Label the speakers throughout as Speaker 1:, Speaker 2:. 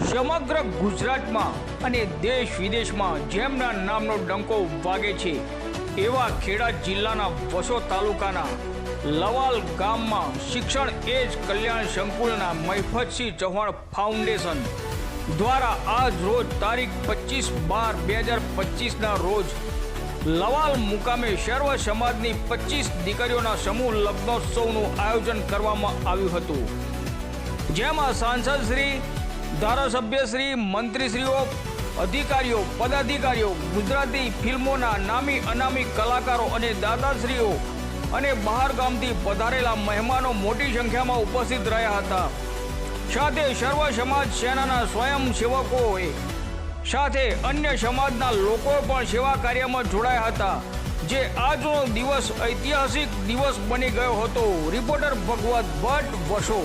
Speaker 1: સમગ્ર ગુજરાતમાં અને દેશ વિદેશમાં જેમના નામનો ડંકો વાગે છે, એવા ખેડા જિલ્લાના વસો તાલુકાના લવાલ ગામમાં શિક્ષણ એજ કલ્યાણ સંકુલના મૈફતસિંહ ચૌહાણ ફાઉન્ડેશન દ્વારા આજ રોજ તારીખ પચીસ બાર બે હજાર પચીસના રોજ લવાલ મુકામે સર્વ સમાજની પચીસ દીકરીઓના સમૂહ લગ્નોત્સવનું આયોજન કરવામાં આવ્યું હતું. જેમાં સાંસદ શ્રી ધારાસભ્યશ્રી મંત્રીશ્રીઓ, અધિકારીઓ, પદાધિકારીઓ, ગુજરાતી ફિલ્મોના નામી અનામી કલાકારો અને દાદાશ્રીઓ અને બહાર ગામથી પધારેલા મહેમાનો મોટી સંખ્યામાં ઉપસ્થિત રહ્યા હતા. સાથે સર્વ સમાજ સેનાના સ્વયંસેવકોએ સાથે અન્ય સમાજના લોકો પણ સેવા કાર્યમાં જોડાયા હતા, જે આજનો દિવસ ઐતિહાસિક દિવસ બની ગયો હતો. રિપોર્ટર ભગવત ભટ્ટ વસો.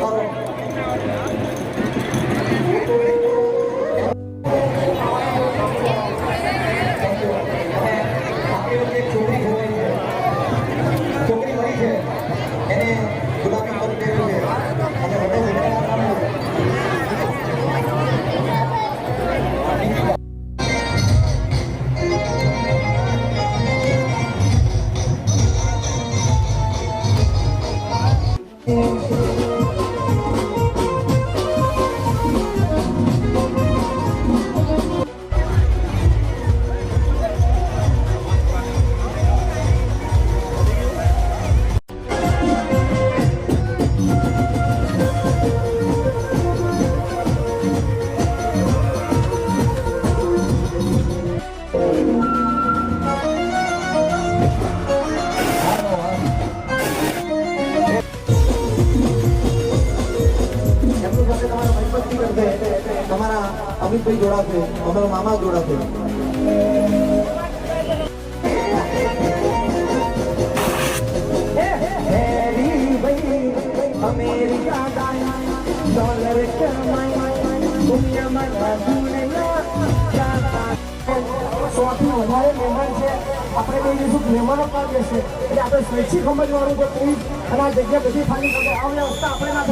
Speaker 2: છોકરી Thank you. અમિતભાઈ જોડાશે અમારા મામા જોડાશે અમેરિકા ડોલર
Speaker 3: સૌથી વધારે મહેમાન છે. આપણે કઈ દઈશું મહેમાનો પર બેસે એટલે આપણે સ્વૈચ્છિક સમજવાનું કે પ્લીઝ, અને આ જગ્યા બધી ખાલી કરજો આ વ્યવસ્થા આપણે ના